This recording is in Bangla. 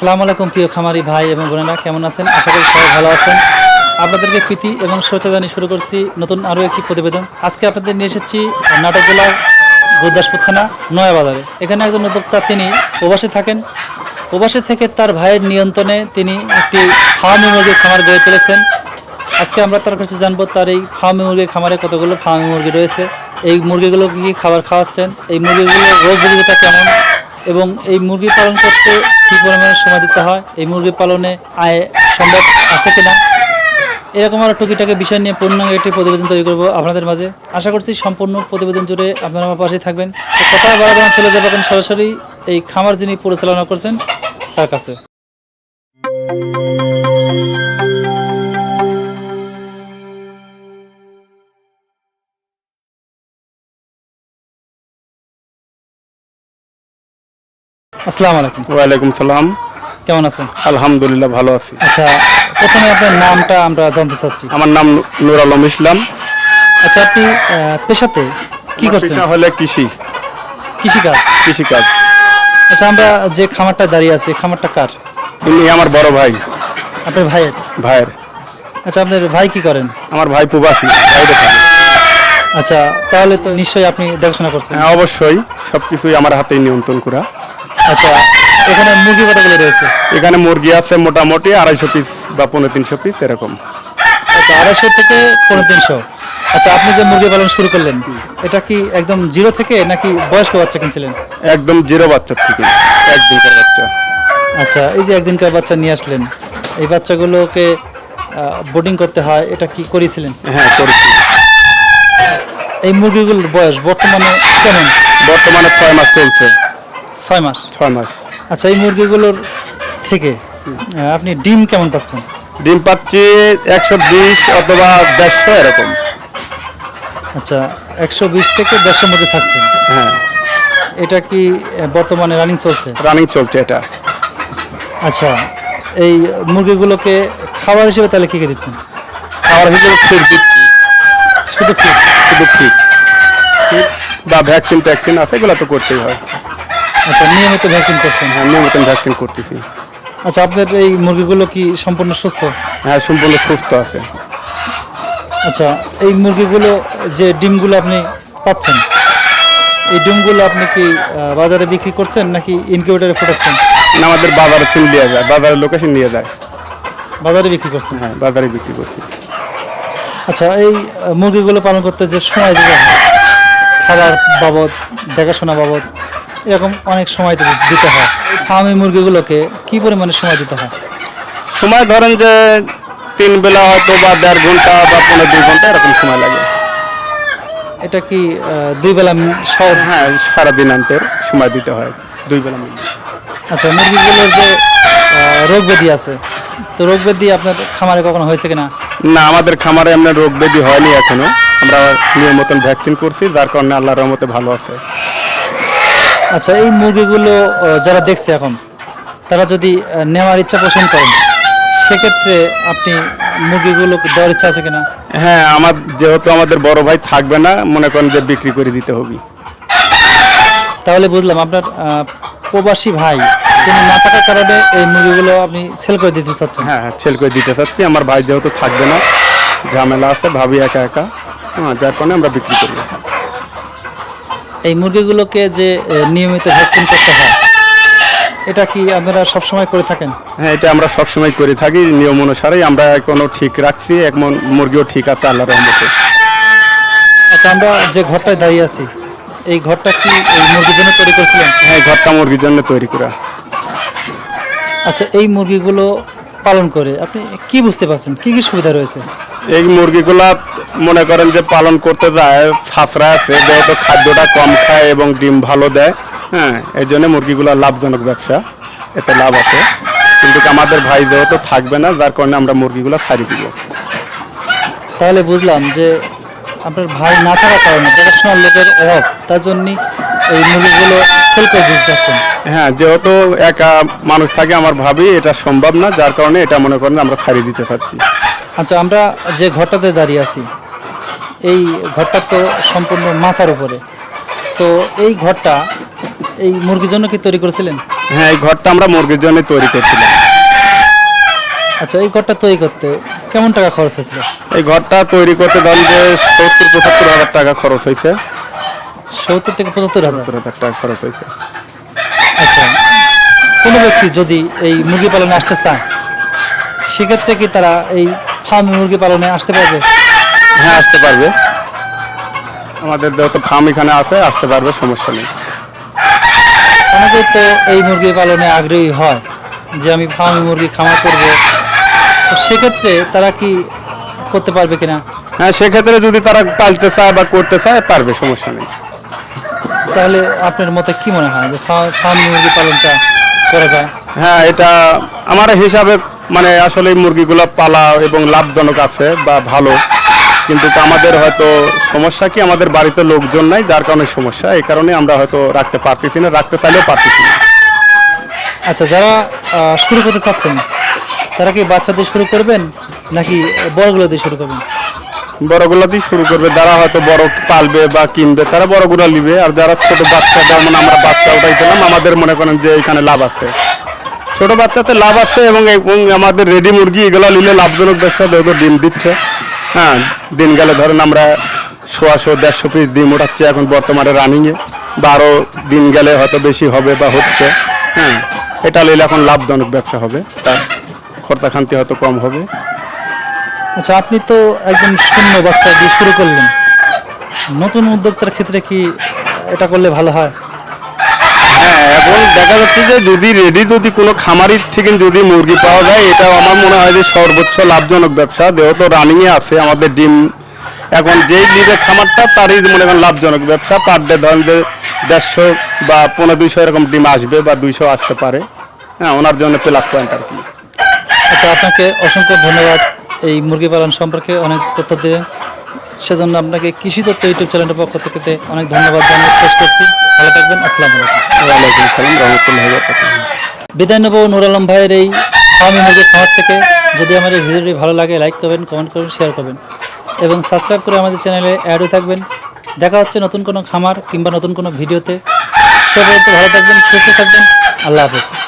আসসালামু আলাইকুম প্রিয় খামারি ভাই এবং বোনেরা, কেমন আছেন? আশা করি সবাই ভালো আছেন। আপনাদেরকে প্রীতি এবং শুভেচ্ছা জানিয়ে শুরু করছি নতুন আরও একটি প্রতিবেদন। আজকে আপনাদের নিয়ে এসেছি নাটক জেলার গুরদাসপুর থানা, নয়া বাজারে। এখানে একজন উদ্যোক্তা, তিনি প্রবাসে থাকেন। প্রবাসে থেকে তার ভাইয়ের নিয়ন্ত্রণে তিনি একটি ফার্মি মুরগির খামার গড়ে তুলেছেন। আজকে আমরা তার কাছে জানব তার এই ফার্মি মুরগির খামারে কতগুলো ফার্মি মুরগি রয়েছে। এই মুরগিগুলো কী খাবার খাওয়াচ্ছেন? এই মুরগিগুলোর রোগ কেমন? এবং এই মুরগি পালন করতে কী পরিমাণে সময় দিতে হয়? এই মুরগি পালনে আয় সম্ভব আছে কিনা? এরকম আরও টুকিটাকি বিষয় নিয়ে পূর্ণাঙ্গ একটি প্রতিবেদন তৈরি করব আপনাদের মাঝে। আশা করছি সম্পূর্ণ প্রতিবেদন জুড়ে আপনারা আমার পাশেই থাকবেন। কথা বাড়াবো না, চলে যাব এখন সরাসরি এই খামার যিনি পরিচালনা করছেন তার কাছে। আসসালামু আলাইকুম। ওয়ালাইকুম সালাম। কেমন আছেন? আলহামদুলিল্লাহ ভালো আছি। আচ্ছা প্রথমে আপনার নামটা আমরা জানতে চাচ্ছি। আমার নাম নূর আলম ইসলাম। আচ্ছা আপনি পেশাতে কি করছেন? পেশা হলে কৃষি। কৃষিকাজ? কৃষিকাজ। আচ্ছা আমরা যে খামারটা দাঁড়িয়ে আছি খামারটা কার? ইনি আমার বড় ভাই। আপনার ভাইয়ের ভাইয়ের। আচ্ছা আপনার ভাই কি করেন? আমার ভাই প্রবাসী থাকে। আচ্ছা তাহলে তো নিশ্চয়ই আপনি দেখাশোনা করছেন। হ্যাঁ অবশ্যই। সব কিছুই আমার হাতেই নিয়ন্ত্রণ করা। আচ্ছা এখানে মুরগি কতগুলো রয়েছে? এখানে মুরগি আছে মোটামুটি আড়াইশো পিস বা পনেরো তিনশো পিস এরকম। আচ্ছা আড়াইশো থেকে পনেরো তিনশো। আচ্ছা আপনি যে মুরগি পালন শুরু করলেন এটা কি একদম জিরো থেকে নাকি বয়স্ক বাচ্চা কিনছিলেন? একদম জিরো বাচ্চার থেকে একদিনকার বাচ্চা। আচ্ছা এই যে একদিনকার বাচ্চা নিয়ে আসলেন এই বাচ্চাগুলোকে বোর্ডিং করতে হয় এটা কি করেছিলেন? হ্যাঁ করেছি। এই মুরগিগুলোর বয়স বর্তমানে কেমন? বর্তমানে ছয় মাস চলছে। ছয় মাস? ছয় মাস। আচ্ছা এই মুরগিগুলোর থেকে আপনি ডিম কেমন পাচ্ছেন? ডিম পাচ্ছি একশো বিশ অথবা দেড়শো এরকম। আচ্ছা একশো বিশ থেকে দেড়শোর মধ্যে থাকছেন হ্যাঁ। এটা কি বর্তমানে রানিং চলছে? রানিং চলছে এটা। আচ্ছা এই মুরগিগুলোকে খাবার হিসেবে তাহলে কী কী দিচ্ছেন? খাবার হিসেবে ফিট দিচ্ছি। শুধু কি শুধু ফিট ফিট বা ভ্যাকসিন ট্যাকসিন আছে এগুলো তো করতেই হয়। আচ্ছা নিয়মিত ভ্যাকসিন করছেন? হ্যাঁ নিয়মিত ভ্যাকসিন করতেছি। আচ্ছা আপনার এই মুরগিগুলো কি সম্পূর্ণ সুস্থ? হ্যাঁ সম্পূর্ণ সুস্থ আছে। আচ্ছা এই মুরগিগুলো যে ডিমগুলো আপনি পাচ্ছেন এই ডিমগুলো আপনি কি বাজারে বিক্রি করছেন নাকি ইনকিউবেটারে ফোটাচ্ছেন না, আমাদের বাজারে তিন নিয়ে যায় বাজারের লোকেশন নিয়ে যায়। বাজারে বিক্রি করছেন? হ্যাঁ বাজারে বিক্রি করছি। আচ্ছা এই মুরগিগুলো পালন করতে যে সময় দিতে হয় খাবার বাবদ দেখাশোনা বাবদ এরকম অনেক সময় দিতে হয়। ফার্মি মুরগিগুলোকে কি পরিমাণে সময় দিতে হয়? সময় ধরেন যে তিন বেলা হয়তো বা দেড় ঘণ্টা বা পনেরো দুই ঘণ্টা এরকম সময় লাগে। এটা কি দুই বেলা হ্যাঁ সারাদিন অন্তর সময় দিতে হয় দুই বেলা মিলে আচ্ছা মুরগিগুলোর যে রোগ ব্যাধি আছে তো রোগ ব্যাধি আপনার খামারে কখনো হয়েছে কিনা? না আমাদের খামারে এমনি রোগ ব্যাধি হয়নি এখনও। আমরা নিয়ম মতন ভ্যাকসিন করছি যার কারণে আল্লাহর রহমতে ভালো আছে। আচ্ছা এই মুরগিগুলো যারা দেখছে এখন তারা যদি নেওয়ার ইচ্ছা পোষণ করেন সেক্ষেত্রে আপনি মুরগিগুলো দেওয়ার ইচ্ছা আছে কিনা? হ্যাঁ আমার যেহেতু আমাদের বড় ভাই থাকবে না মনে করেন যে বিক্রি করে দিতে হবে। তাহলে বুঝলাম আপনার প্রবাসী ভাই তিনি না থাকার কারণে এই মুরগিগুলো আপনি সেল করে দিতে চাচ্ছেন। হ্যাঁ হ্যাঁ সেল করে দিতে চাচ্ছি। আমার ভাই যেহেতু থাকবে না ঝামেলা আছে ভাবি একা একা হ্যাঁ যার কারণে আমরা বিক্রি করি। এই মুরগিগুলোকে যে নিয়মিত ভ্যাকসিন করতে হয় এটা কি আপনারা সবসময় করে থাকেন? হ্যাঁ এটা আমরা সবসময় করে থাকি। নিয়ম অনুসারেই আমরা এখনও ঠিক রাখছি। এখন মুরগিও ঠিক আছে আল্লাহ রহমতে। আচ্ছা আমরা যে ঘরটায় দাঁড়িয়ে আছি এই ঘরটা কি এই মুরগির জন্য তৈরি করেছিলেন? হ্যাঁ ঘরটা মুরগির জন্য তৈরি করা। আচ্ছা এই মুরগিগুলো পালন করে আপনি কি বুঝতে পারছেন? কি কি সুবিধা রয়েছে? এই মুরগিগুলা মনে করেন যে পালন করতে যায় ছাত্রা আছে যেহেতু খাদ্যটা কম খায় এবং ডিম ভালো দেয় হ্যাঁ এই জন্য মুরগিগুলা লাভজনক ব্যবসা এতে লাভ আছে। কিন্তু আমাদের ভাই যেহেতু থাকবে না যার কারণে আমরা মুরগিগুলো ছাড়ি দিব। তাহলে বুঝলাম যে আপনার ভাই না থাকার কারণে দেখাশোনার লোকের অভাব তার জন্য এই মুরগিগুলো সেল করে দিতে চাচ্ছেন হ্যাঁ যেহেতু একা মানুষ থাকে আমার ভাবি এটা সম্ভব না যার কারণে এটা মনে করেন আমরা ছাড়িয়ে দিতে চাচ্ছি আচ্ছা আমরা যে ঘরটাতে দাঁড়িয়ে আছি এই ঘরটা তো সম্পূর্ণ মাছার উপরে। তো এই ঘরটা এই মুরগির জন্য কি তৈরি করেছিলেন? হ্যাঁ এই ঘরটা আমরা মুরগির জন্য তৈরি করছিলাম। আচ্ছা এই ঘরটা তৈরি করতে কেমন টাকা খরচ হয়েছিল? এই ঘরটা তৈরি করতে ধরেন যে সত্তর পঁচাত্তর হাজার টাকা খরচ হয়েছে। সত্তর থেকে পঁচাত্তর হাজার। সত্তর হাজার টাকা খরচ হয়েছে। আচ্ছা কোনো ব্যক্তি যদি এই মুরগি পালনে আসতে চায় সেক্ষেত্রে কি তারা এই ফার্মে মুরগি পালনে আসতে পারবে? হ্যাঁ আসতে পারবে। আমাদের যেহেতু ফার্ম এখানে আছে আসতে পারবে সমস্যা নেই। অনেকে তো এই মুরগি পালনে আগ্রহী হয় যে আমি ফার্মে মুরগি খামার করব। তো সেক্ষেত্রে তারা কি করতে পারবে কিনা? হ্যাঁ সেক্ষেত্রে যদি তারা পালতে চায় বা করতে চায় পারবে সমস্যা নেই। তাহলে আপনার মতে কি মনে হয় যে ফার্ম মুরগি পালনটা করা যায়? হ্যাঁ এটা আমার হিসাবে মানে আসলে মুরগিগুলো পালা এবং লাভজনক আছে বা ভালো। কিন্তু আমাদের হয়তো সমস্যা কি? আমাদের বাড়িতে লোকজন নাই যার কারণে সমস্যা। এই কারণে আমরা হয়তো রাখতে পারতেছি না রাখতে চাইলেও পারতেছি না। আচ্ছা যারা শুরু করতে চাচ্ছেন তারা কি বাচ্চাদের শুরু করবেন নাকি বড়গুলো দিয়ে শুরু করবেন? বড়গুলো দিয়ে শুরু করবে, যারা হয়তো বড় পালবে বা কিনবে, তারা বড়গুলো নিবে। আর যারা ছোট বাচ্চা, যেমন আমরা বাচ্চা উঠাইছিলাম, আমাদের মনে করেন যে এখানে লাভ আছে। ছোট বাচ্চাতে লাভ আছে এবং আমাদের রেডি মুরগি, এগুলো নিলে লাভজনক ব্যবসা, যেহেতু ডিম দিচ্ছে। হ্যাঁ দিন গেলে ধরেন আমরা সোয়াশো, দেড়শো পিস ডিম উঠাচ্ছি এখন বর্তমানে রানিংয়ে বা আরও দিন গেলে হয়তো বেশি হবে বা হচ্ছে। হ্যাঁ এটা নিলে এখন লাভজনক ব্যবসা হবে। তার খরচা খান্তি হয়তো কম হবে। আচ্ছা আপনি তো একদম শূন্য বাচ্চা দিয়ে শুরু করলেন। নতুন উদ্যোক্তার ক্ষেত্রে কি এটা করলে ভালো হয়? হ্যাঁ এখন দেখা যাচ্ছে যে যদি রেডি যদি কোনো খামারির থেকে যদি মুরগি পাওয়া যায় এটা আমার মনে হয় যে সর্বোচ্চ লাভজনক ব্যবসা। যেহেতু রানিংয়ে আছে আমাদের ডিম। এখন যেই নিবে খামারটা তারই মনে করেন লাভজনক ব্যবসা। পার ডে ধরেন যে দেড়শো বা পনেরো দুইশো এরকম ডিম আসবে বা দুইশো আসতে পারে। হ্যাঁ ওনার জন্য প্লাস পয়েন্ট আর কি। আচ্ছা আপনাকে অসংখ্য ধন্যবাদ। এই মুরগি পালন সম্পর্কে অনেক তথ্য দিলেন সেজন্য আপনাকে কৃষি তথ্য ইউটিউব চ্যানেলের পক্ষ থেকে অনেক ধন্যবাদ জানিয়ে শেষ করছি। ভালো থাকবেন আসসালামু আলাইকুম। ওয়ালাইকুম সালাম রহমতুল্লাহ বিদায় নেব নুর আলম ভাইয়ের এই ফার্মি মুরগির খামার থেকে। যদি আমাদের ভিডিওটি ভালো লাগে লাইক করবেন কমেন্ট করবেন শেয়ার করবেন। এবং সাবস্ক্রাইব করে আমাদের চ্যানেলে অ্যাডও থাকবেন। দেখা হচ্ছে নতুন কোনো খামার কিংবা নতুন কোনো ভিডিওতে। সে পর্যন্ত ভালো থাকবেন সুস্থ থাকবেন। আল্লাহ হাফেজ।